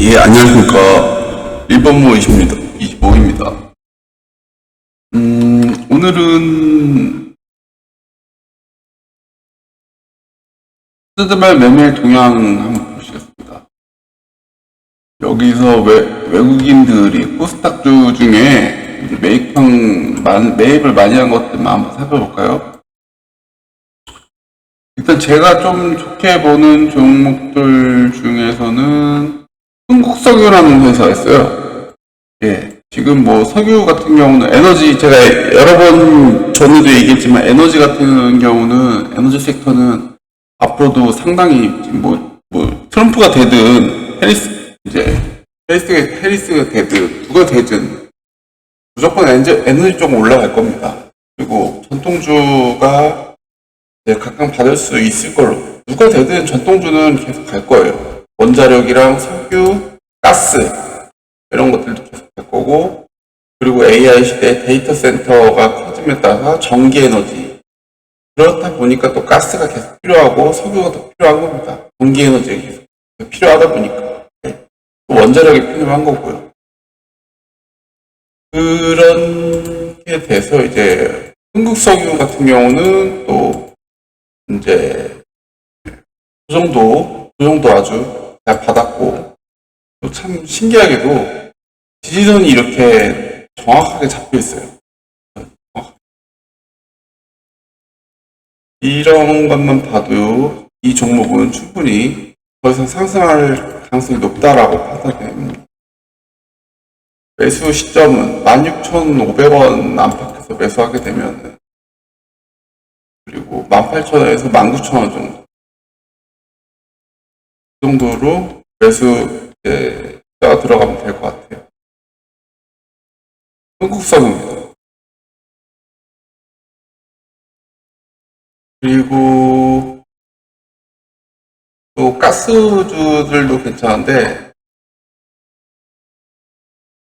예, 안녕하십니까. 1번모 20입니다. 25입니다. 음, 오늘은 쓰드발 메밀 동향 한번 보시겠습니다. 여기서 외, 외국인들이 코스닥주 중에 만- 매입을 많이 한 것들만 한번 살펴볼까요? 일단 제가 좀 좋게 보는 종목들 중에서는 흥국석유라는 회사가 있어요. 예. 지금 뭐 석유 같은 경우는 에너지 제가 여러 번 전에도 얘기했지만 에너지 같은 경우는 에너지 섹터는 앞으로도 상당히 뭐, 뭐 트럼프가 되든 해리스 이제 해리스가 해리스가 되든 누가 되든 무조건 에너지, 에너지 쪽은 올라갈 겁니다. 그리고 전통주가 각각 받을 수 있을 걸로 누가 되든 전통주는 계속 갈 거예요. 원자력이랑 석유, 가스 이런 것들도 계속 갈 거고 그리고 AI 시대 데이터 센터가 커짐에 따라서 전기 에너지 그렇다 보니까 또 가스가 계속 필요하고 석유가 더 필요한 겁니다. 전기 에너지가 계속 필요하다 보니까 네. 또 원자력이 필요한 거고요. 그런 게 돼서 이제 흥국석유 같은 경우는 또 이제 그 정도 그 정도 아주 잘 받았고 또 참 신기하게도 지지선이 이렇게 정확하게 잡혀 있어요. 이런 것만 봐도 이 종목은 충분히 더 이상 상승할 가능성이 높다라고 판단됩니다. 매수 시점은 16,500원 안팎에서 매수하게 되면 그리고 18,000원에서 19,000원 정도 그 정도로 매수 가 들어가면 될 것 같아요. 한국성입니다. 그리고 또 가스주들도 괜찮은데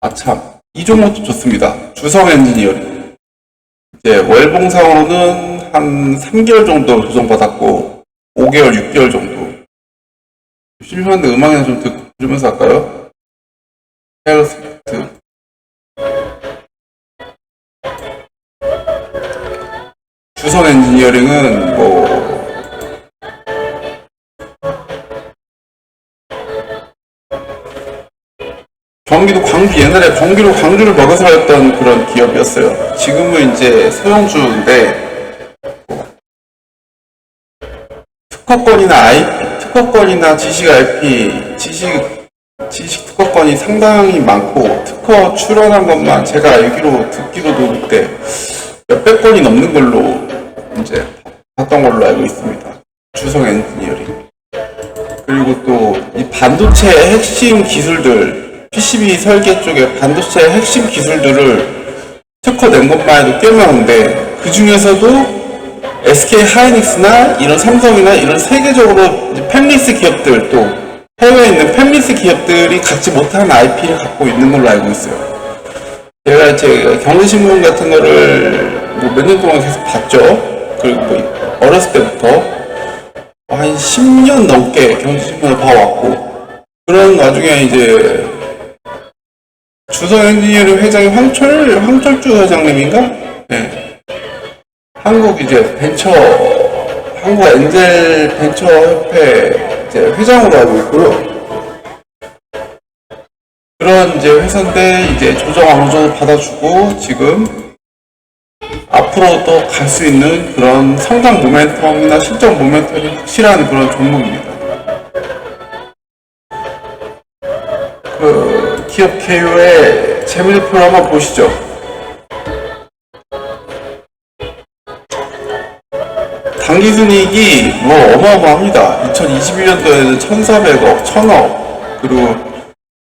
아참 이 종목도 좋습니다. 주성 엔지니어링 이제 월봉상으로는 한 3개월 정도 조정받았고 5개월, 6개월 정도 심심한데 음악이나 좀 듣, 들으면서 할까요? 헤어 스위트 주성 엔지니어링은 뭐 경기도 광주 옛날에 경기도 광주를 먹어서 했던 그런 기업이었어요. 지금은 이제 소형주인데 뭐 특허권이나 IP, 특허권이나 지식 IP, 지식 지식 특허권이 상당히 많고 특허 출원한 것만 제가 알기로 듣기로도 그때 몇백 건이 넘는 걸로 이제 봤던 걸로 알고 있습니다. 주성 엔지니어링. 그리고 또 이 반도체의 핵심 기술들, PCB 설계 쪽에 반도체의 핵심 기술들을 특허 낸 것만 해도 꽤 많은데 그 중에서도 SK 하이닉스나 이런 삼성이나 이런 세계적으로 팹리스 기업들 또 해외에 있는 팹리스 기업들이 갖지 못하는 IP를 갖고 있는 걸로 알고 있어요. 제가 제 경제신문 같은 거를 뭐 몇 년 동안 계속 봤죠. 그리고 뭐 어렸을 때부터 한 10년 넘게 경제신문을 봐왔고 그런 와중에 이제 주성 엔지니어링 회장이 황철 황철주 회장님인가? 네. 한국 이제 벤처 한국 엔젤 벤처 협회 이제 회장으로 알고 있고요. 그런 이제 회사인데 이제 조정 어느 정도 받아주고 지금 앞으로 또 갈 수 있는 그런 성장 모멘텀이나 실적 모멘텀이 확실한 그런 종목입니다. 그 기업 KO의 재무제표 한번 보시죠. 당기순이익이 뭐 어마어마합니다. 2021년도에는 1,400억, 1,000억, 그리고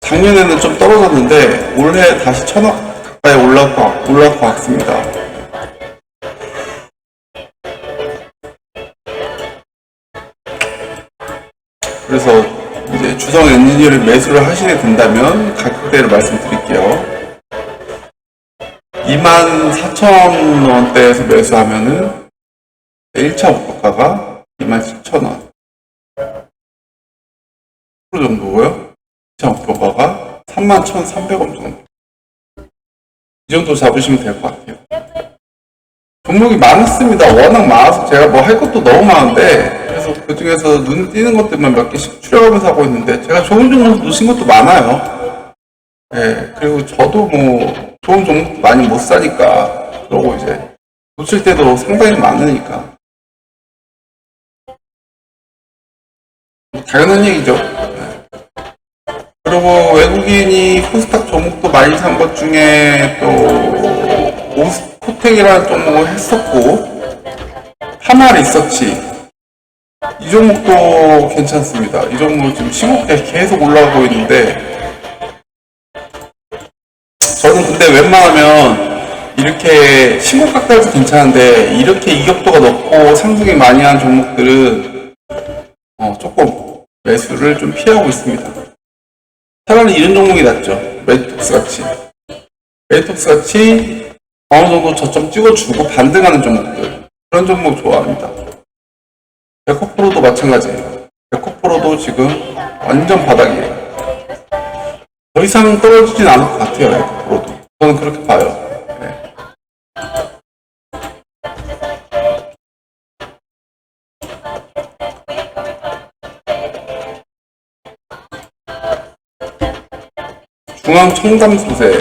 작년에는 좀 떨어졌는데 올해 다시 1,000억 가까이 올라가, 올라가 왔습니다. 그래서 이제 주성 엔지니어링 매수를 하시게 된다면 가격대를 말씀드릴게요. 24,000원대에서 매수하면은 1차 목표가가 27,000원. 10% 정도고요. 2차 목표가가 31,300원 정도. 이 정도 잡으시면 될 것 같아요. 종목이 많습니다. 워낙 많아서 제가 뭐 할 것도 너무 많은데, 그래서 그 중에서 눈에 띄는 것들만 몇 개씩 추려가면서 하고 있는데, 제가 좋은 종목 놓으신 것도 많아요. 예, 그리고 저도 뭐, 좋은 종목도 많이 못 사니까, 그러고 이제, 놓칠 때도 상당히 많으니까. 당연한 얘기죠. 예. 그리고 외국인이 코스닥 종목도 많이 산 것 중에 또, 오스코텍이라는 종목을 했었고, 하나 리서치. 이 종목도 괜찮습니다. 이 종목 지금 15개 계속 올라가고 있는데, 저는 근데 웬만하면 이렇게 신고 깎아도 괜찮은데 이렇게 이격도가 높고 상승이 많이 한 종목들은 어, 조금 매수를 좀 피하고 있습니다. 차라리 이런 종목이 낫죠. 메리톡스 같이. 메리톡스 같이 어느 정도 저점 찍어주고 반등하는 종목들. 그런 종목 좋아합니다. 에코프로도 마찬가지예요. 에코프로도 지금 완전 바닥이에요. 더 이상 떨어지진 않을 것 같아요, 에코프로도. 저는 그렇게 봐요. 중앙 청담 소재.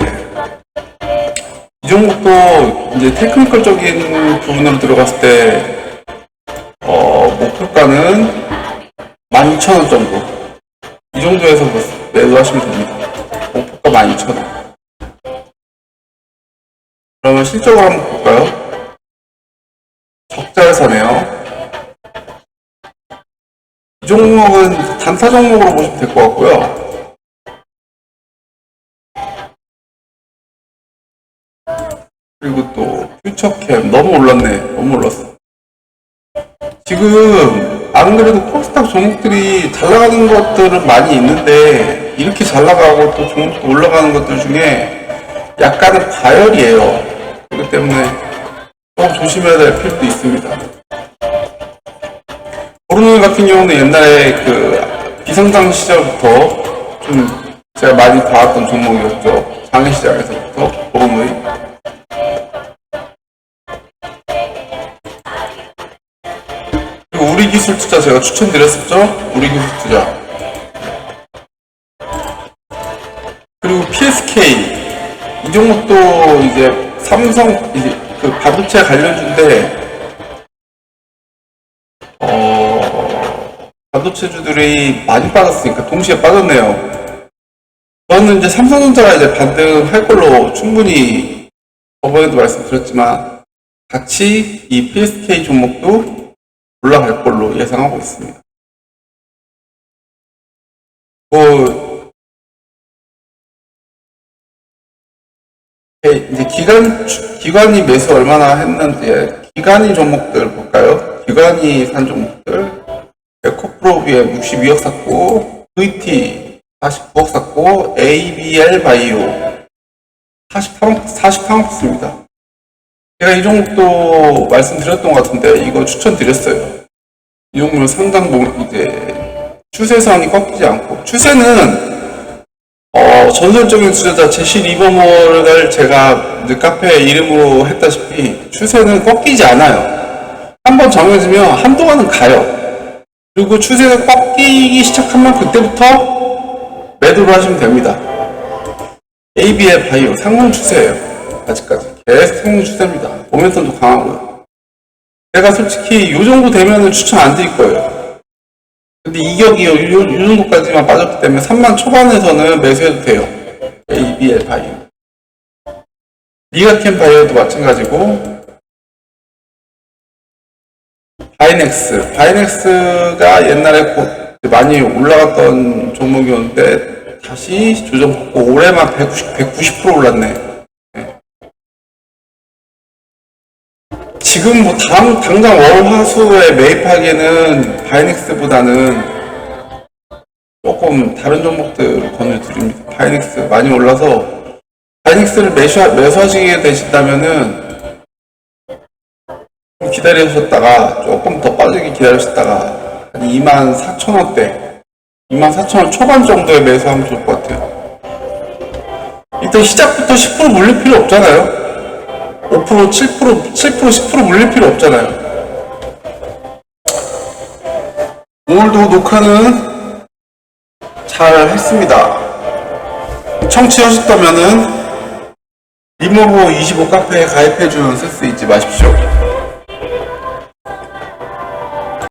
이 종목도 이제 테크니컬적인 부분으로 들어갔을 때, 어, 목표가는 12,000원 정도. 이 정도에서 매도하시면 됩니다. 목표가 12,000원. 그러면 실적으로 한번 볼까요? 적자를 사네요. 이 종목은 단타 종목으로 보시면 될 것 같고요. 또 퓨처캠 너무 올랐네. 너무 올랐어. 지금 안 그래도 코스닥 종목들이 잘 나가는 것들은 많이 있는데 이렇게 잘 나가고 또 종목도 올라가는 것들 중에 약간은 과열이에요. 그렇기 때문에 꼭 조심해야 될 필요도 있습니다. 보르노 같은 경우는 옛날에 그 비상장 시절부터 좀 제가 많이 봐왔던 종목이었죠. 장외 시장에서부터 보르노이. 우리 기술 투자 제가 추천드렸었죠? 우리 기술 투자. 그리고 PSK. 이 종목도 이제 삼성, 이제 그 반도체 관련주인데, 어, 반도체주들이 많이 빠졌으니까 동시에 빠졌네요. 저는 이제 삼성전자가 이제 반등할 걸로 충분히 저번에도 말씀드렸지만, 같이 이 PSK 종목도 올라갈 걸로 예상하고 있습니다. 뭐, 예, 이제 기간, 기관이 매수 얼마나 했는지, 기관이 종목들 볼까요? 기관이 산 종목들, 에코프로비엠 62억 샀고, VT 49억 샀고, ABL 바이오 43억, 43억 샀습니다. 제가 이 종목도 말씀드렸던 것 같은데 이거 추천드렸어요. 이 종목은 상당 부 이제 추세선이 꺾이지 않고 추세는 어, 전설적인 투자자 제시 리버모를 제가 카페 이름으로 했다시피 추세는 꺾이지 않아요. 한번 정해지면 한동안은 가요. 그리고 추세가 꺾이기 시작하면 그때부터 매도를 하시면 됩니다. AB의 바이오 상승 추세예요. 아직까지 계속 상승 추세입니다. 모멘텀도 강하고요. 제가 솔직히 이 정도 되면은 추천 안 드릴 거예요. 근데 이격이 요, 요, 요 정도까지만 빠졌기 때문에 3만 초반에서는 매수해도 돼요. ABL 바이오. 리가캠 바이오도 마찬가지고 바이넥스. 바이넥스가 옛날에 곧 많이 올라갔던 종목이었는데 다시 조정받고 올해만 190, 190% 올랐네. 지금 뭐 당, 당장 월화수에 매입하기에는 바이넥스보다는 조금 다른 종목들 권유드립니다. 바이넥스 많이 올라서 바이넥스를 매수, 매수하시게 되신다면은 좀 기다리셨다가 조금 더 빠지게 기다리셨다가 한 2만 4천 원대 24,000원 초반 정도에 매수하면 좋을 것 같아요. 일단 시작부터 10% 물릴 필요 없잖아요. 5%, 7%, 7%, 10% 물릴 필요 없잖아요. 오늘도 녹화는 잘 했습니다. 청취하셨다면은 리모버 25 카페에 가입해주는 센스 잊지 마십시오.